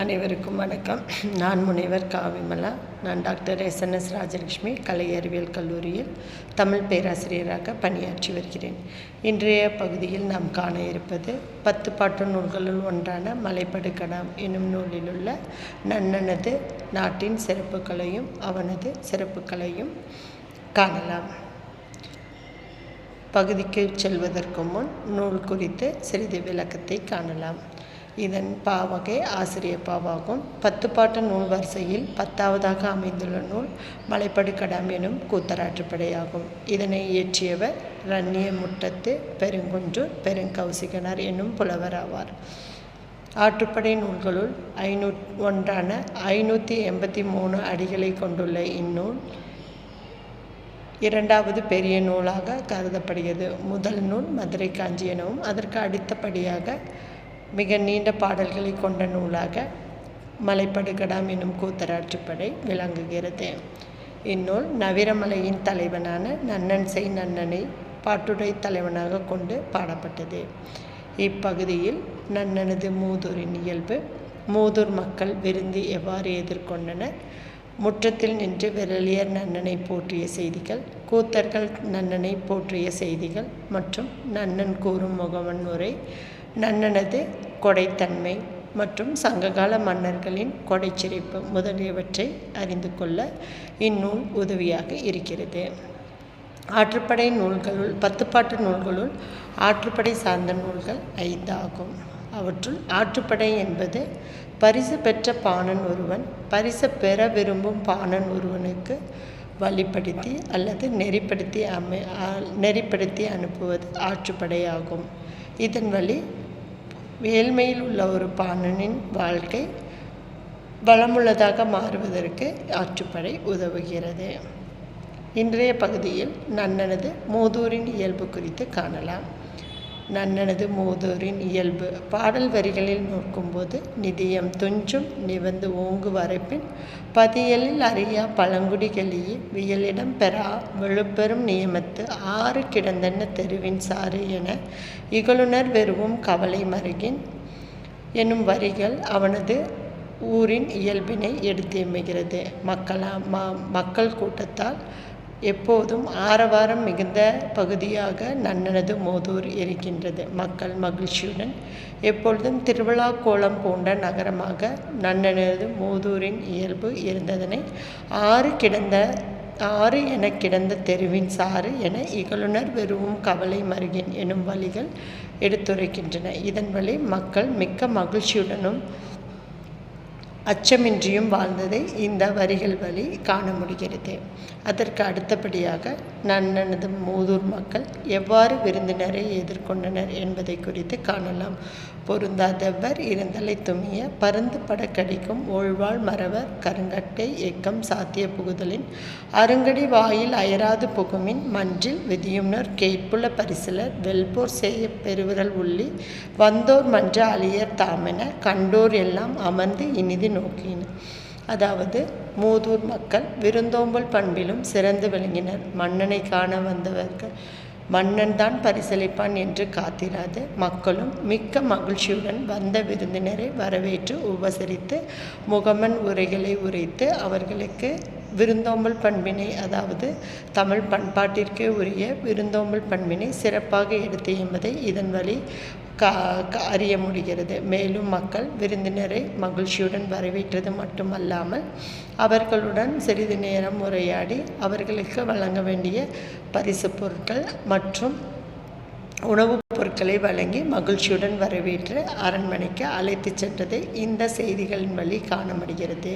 அனைவருக்கும் வணக்கம். நான் முனைவர் காவிமலா. நான் டாக்டர் எஸ்என்எஸ் ராஜலட்சுமி கலை அறிவியல் கல்லூரியில் தமிழ் பேராசிரியராக பணியாற்றி வருகிறேன். இன்றைய பகுதியில் நாம் காண இருப்பது பத்து பாட்டு நூல்களுள் ஒன்றான மலைப்படுகடாம் என்னும் நூலிலுள்ள நன்னனது நாட்டின் சிறப்புகளையும் அவனது சிறப்புகளையும் காணலாம். பகுதிக்கு செல்வதற்கு முன் நூல் குறித்து சிறிது விளக்கத்தை காணலாம். இதன் பாவகை ஆசிரியர் பாவாகும் பத்து பாட்டு நூல் வரிசையில் பத்தாவதாக அமைந்துள்ள நூல் மலைப்படுகடாம் எனும் கூத்தராற்றுப்படையாகும் இதனை இயற்றியவர் ரன்னிய முட்டத்து பெருங்குன்று பெருங்கௌசிகனார் என்னும் புலவர் ஆவார். ஆற்றுப்படை நூல்களுள் ஐநூ ஒன்றான ஐநூற்றி எண்பத்தி மூணு அடிகளை கொண்டுள்ள இந்நூல் இரண்டாவது பெரிய நூலாக கருதப்படுகிறது. முதல் நூல் மதுரை காஞ்சி எனவும் அதற்கு அடுத்தபடியாக மிக நீண்ட பாடல்களை கொண்ட நூலாக மலைப்படுகடாம் என்னும் கூத்தராட்சிப்படை விளங்குகிறது. இந்நூல் நவிரமலையின் தலைவனான நன்னன் செய் நன்னனை பாட்டுடை தலைவனாக கொண்டு பாடப்பட்டது. இப்பகுதியில் நன்னனது மூதூரின் இயல்பு மூதூர் மக்கள் விருந்தி எவ்வாறு எதிர்கொண்டனர் முற்றத்தில் நின்று விரலியர் நன்னனை போற்றிய செய்திகள் கூத்தர்கள் நன்னனை போற்றிய செய்திகள் மற்றும் நன்னன் கூறும் முகவன் உரை நன்னனது கொடைத்தன்மை மற்றும் சங்ககால மன்னர்களின் கொடைச்சிரிப்பு முதலியவற்றை அறிந்து கொள்ள இந்நூல் உதவியாக இருக்கிறது. ஆற்றுப்படை நூல்களுள் பத்துப்பாட்டு நூல்களுள் ஆற்றுப்படை சார்ந்த நூல்கள் ஐந்தாகும். அவற்றுள் ஆற்றுப்படை என்பது பரிசு பெற்ற பாணன் ஒருவன் பரிசு பெற விரும்பும் பாணன் ஒருவனுக்கு வழிப்படுத்தி அல்லது நெறிப்படுத்தி அமை நெறிப்படுத்தி அனுப்புவது ஆற்றுப்படையாகும். இதன் வழி ஏழ்மையில் உள்ள ஒரு பாணனின் வாழ்க்கை வளமுள்ளதாக மாறுவதற்கு ஆற்றுப்படை உதவுகிறது. இன்றைய பகுதியில் நன்னனது மூதூரின் இயல்பு குறித்து காணலாம். நன்னனது மூதூரின் இயல்பு. பாடல் வரிகளில் நோக்கும்போது நிதியம் துஞ்சும் நிவந்து ஓங்கு வரைப்பின் பதியலில் அறியா பழங்குடிகளியே வியலிடம் பெறா விழுப்பெரும் நியமத்து ஆறு கிடந்தென்ன தெருவின் சாறு என இகழுணர் வெறுவும் கவலை மருகின் என்னும் வரிகள் அவனது ஊரின் இயல்பினை எடுத்தியமைகிறது மக்களா மக்கள் கூட்டத்தால் எப்போதும் ஆரவாரம் மிகுந்த பகுதியாக நன்னனது மோதூர் இருக்கின்றது. மக்கள் மகிழ்ச்சியுடன் எப்பொழுதும் திருவிழா கோலம் பூண்ட நகரமாக நன்னனது மோதூரின் இயல்பு இருந்ததனை ஆறு கிடந்த ஆறு என கிடந்த தெருவின் சாறு என இகழுனர் வெறுவும் கவலை மருகின் எனும் வழிகள் எடுத்துரைக்கின்றன. இதன் வழி மக்கள் மிக்க மகிழ்ச்சியுடனும் அச்சமின்றியும் வாழ்ந்ததை இந்த வரிகள் வழி காண முடிகிறது. அதற்கு அடுத்தபடியாக நன்னனது மூதூர் மக்கள் எவ்வாறு விருந்தினரை எதிர்கொண்டனர் என்பதை குறித்து காணலாம். பொருந்தாதவர் இருந்தலை துமிய பருந்து படக்கடிக்கும் ஓழ்வாள் மறவர் கருங்கட்டை எக்கம் சாத்திய புகுதலின் அருங்கடி வாயில் அயராது புகுமின் மஞ்சில் விதியும்னர் கேட்புள்ள பரிசிலர் வெல்போர் செய்ய பெருவிரல் உள்ளி வந்தோர் மன்ற அழியர் தாமென கண்டோர் எல்லாம் அமர்ந்து இனிது நோக்கின. அதாவது மூதூர் மக்கள் விருந்தோம்பல் பண்பிலும் சிறந்து விளங்கினர். மன்னனை காண வந்தவர்கள் மன்னன் தான் பரிசளிப்பான் என்று காத்திராது. மக்களும் மிக்க மகிழ்ச்சியுடன் வந்த விருந்தினரை வரவேற்று உபசரித்து முகமன் உரைகளை உரைத்து அவர்களுக்கு விருந்தோம்பல் பண்பினை அதாவது தமிழ் பண்பாட்டிற்கே உரிய விருந்தோம்பல் பண்பினை சிறப்பாக எடுத்து என்பதை இதன் வழி கா அறிய முடிகிறது மேலும் மக்கள் விருந்தினரை மகிழ்ச்சியுடன் வரவேற்றது மட்டுமல்லாமல் அவர்களுடன் சிறிது நேரம் உரையாடி அவர்களுக்கு வழங்க வேண்டிய பரிசு பொருட்கள் மற்றும் உணவுப் பொருட்களை வழங்கி மகிழ்ச்சியுடன் வரவேற்று அரண்மனைக்கு அழைத்து சென்றதை இந்த செய்திகளின் வழி காண முடிகிறது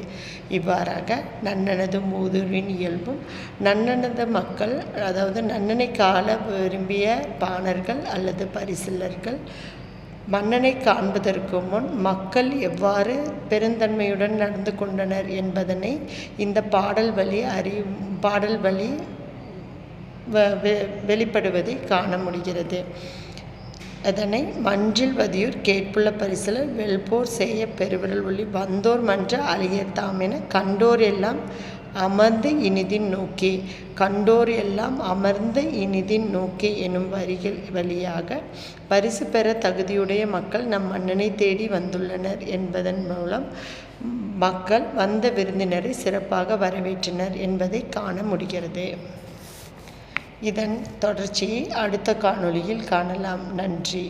இவ்வாறாக நன்னனது மூதுவின் இயல்பும் நன்னனது மக்கள் அதாவது நன்னனை கால விரும்பிய பாணர்கள் அல்லது பரிசிலர்கள் மன்னனை காண்பதற்கு முன் மக்கள் எவ்வாறு பெருந்தன்மையுடன் நடந்து கொண்டனர் என்பதனை இந்த பாடல் வழி அறி பாடல் வழி வெளிப்படுவதை காண முடிகிறது. அதனை மஞ்சில் வதியூர் கேட்புள்ள பரிசில் வெல்போர் செய்ய பெருவிரல் ஒளி வந்தோர் மன்ற அழியர் தாம் என கண்டோர் எல்லாம் அமர்ந்து இனிதின் நோக்கி. கண்டோர் எல்லாம் அமர்ந்து இனிதின் நோக்கி எனும் வரிகள் வழியாக பரிசு பெற தகுதியுடைய மக்கள் நம் மன்னனை தேடி வந்துள்ளனர் என்பதன் மூலம் மக்கள் வந்த விருந்தினரை சிறப்பாக வரவேற்றனர் என்பதை காண முடிகிறது. இதன் தொடர்ச்சியை அடுத்த காணொளியில் காணலாம். நன்றி.